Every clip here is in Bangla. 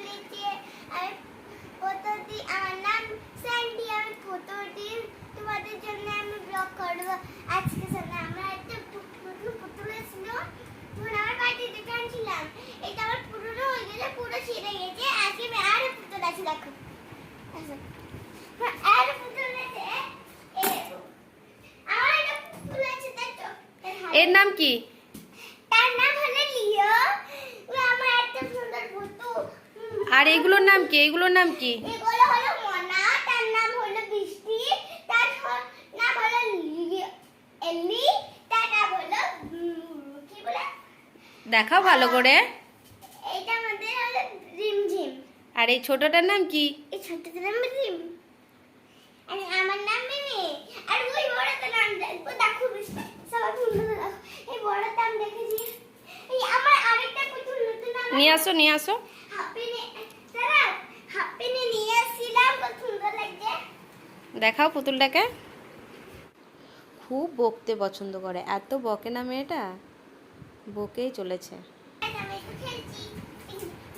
বলেছে আমি প্রতিদিন আমার নাম স্যান্ডি আমি প্রতিদিন তোমাদের জন্য আমি ব্লগ করব। আজকে সামনে আমরা একটা পুতুল পুতুল ছিল তখন আমার বাড়িতে দেখে আনছিলাম এটা আমার পুরনো হয়ে গেছে পুরো ছিঁড়ে গেছে, আজকে আমি আরও পুতুল আছে, দেখো। আর হাতে- এর নাম কি তার নাম হলো লিও ও আমার একটা সুন্দর পুতুল হুম। আর এগুলোর নাম কি? এগুলোর নাম কি? দেখাও ভালো করে। আর এই ছোটটার নাম কি? এই ছোটটার নাম আমার নাম মিমি আর ওই বড়টার নাম দেখো দেখো বৃষ্টি সবাই সুন্দর দেখো এই বড়টার নাম দেখেছি এই আমার আরেকটা পুতুল নতুন আমার নিয়ে আসো নিয়ে আসো। দেখাও পুতুলটাকে। খুব বকতে পছন্দ করে। এত বকে না মেয়েটা? বকেই চলেছে। আমি একটু খেলছি।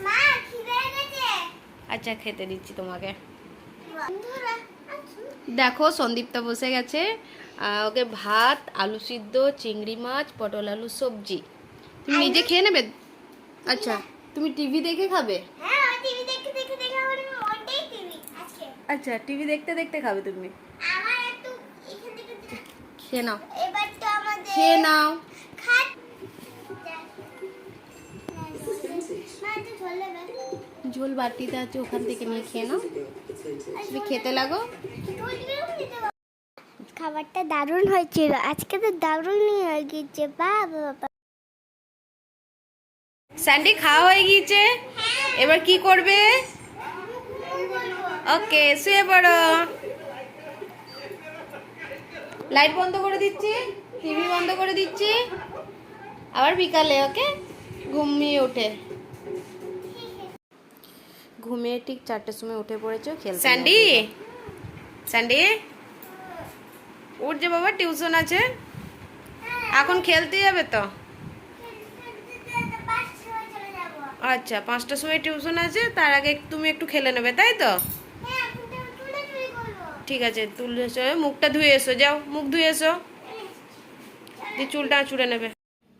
মা খিদে গেছে আচ্ছা খেতে দিচ্ছি তোমাকে। আচ্ছা, দেখো সন্দীপটা বসে গেছে। ওকে ভাত আলু সিদ্ধ চিংড়ি মাছ পটল আলু সবজি। তুমি নিজে খেয়ে নেবে? আচ্ছা। তুমি টিভি দেখে খাবে? হ্যাঁ টিভি দেখতে দেখতে দেখে আমার ওটাই টিভি আজকে। আচ্ছা টিভি দেখতে দেখতে খাবে তুমি? আমার একটু এখান থেকে খেয়ে নাও। এবার তো আমাদের খেয়ে নাও। ঝোল বাটিতে আছে ওখান থেকে নিয়ে খেয়ে নাও। তুমি খেতে লাগো? খাবারটা দারুণ হয়েছিল। আজকে তো দারুণই হয়ে গিয়েছে বাবা বাবা স্যান্ডি খাওয়া হয়ে গিয়েছে। এবার কি করবে? ওকে শুয়ে পড়ো। লাইট বন্ধ করে দিচ্ছি টিভি বন্ধ করে দিচ্ছি। আবার বিকালে ওকে? ঘুমিয়ে ওঠে ঘুমিয়ে ঠিক চারটের সময় উঠে পড়েছো খেলতে স্যান্ডি? স্যান্ডি? উঠ যে বাবা টিউশন আছে। এখন খেলতে যাবে তো। আচ্ছা পাঁচটার সময় টিউশন আছে তার আগে তুমি একটু খেলে নেবে তাই তো? ঠিক আছে তুলে এসো মুখটা ধুয়ে এসো যাও মুখ ধুয়ে এসো। দিয়ে চুলটা চুড়ে নেবে।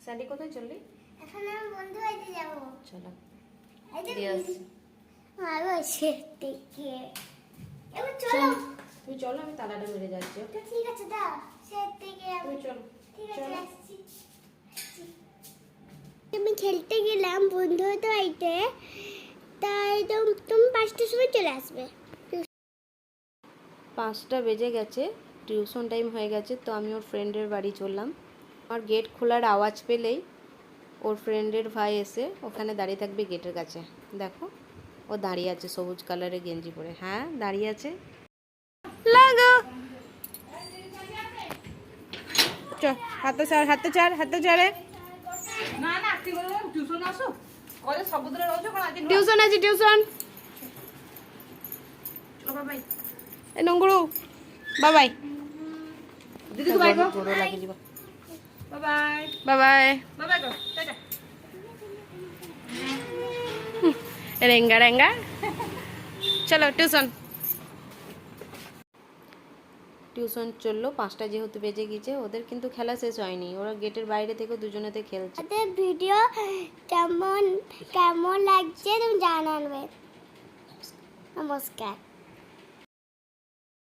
স্যান্ডি কোথায় চললি? এখন আমি বন্ধু বাড়িতে যাব। চলো। আমি তালাটা মেরে যাচ্ছি ওকে? ঠিক আছে দাও সে থেকে আমি তুমি চলো। ঠিক আছে আমি খেলতে গেলাম, বন্ধু তো বাড়িতে তাই তুমি পাঁচটার সময় চলে আসবে। পাঁচটা বেজে গেছে টিউশন টাইম হয়ে গেছে, তো আমি ওর ফ্রেন্ডের বাড়ি চললাম। আমার গেট খোলার আওয়াজ পেলেই ওর ফ্রেন্ডের ভাই এসে ওখানে দাঁড়িয়ে থাকবে গেটের কাছে। দেখো, ও দাঁড়িয়ে আছে সবুজ কালারের গেঞ্জি পরে। হ্যাঁ দাঁড়িয়ে আছে? হাতে চার হাতে চার হাতে চারে ନା ନା ଆକ୍ଟିଂ କରିବ ଟ୍ୟୁସନ୍ ଆସୁ କଲେଜ ସବୁଦିନ ରହୁଛ କ'ଣ ଆଜି ନୂଆ টিউশন আছে টিউশন ବାଇ ଏ ନଙ୍ଗୁଳୁ ବାବାଇ ଦିଦି ତୁ ବାଇ କହ ଗୋଡ଼ ଲାଗିଯିବ ବାଇ ବାବାଇ ବାଇ ବାଇ କହ ଟାଟା রেঙ্গা রেঙ্গা চলো টিউশন টিউশন চলল পাঁচটা যেহেতু বেজে গেছে, ওদের কিন্তু খেলা শেষ হয়নি। ওরা গেটের বাইরে থেকে দুজনেতে খেলছে। ওদের ভিডিও কেমন কেমন লাগছে তুমি জানাবে? নমস্কার।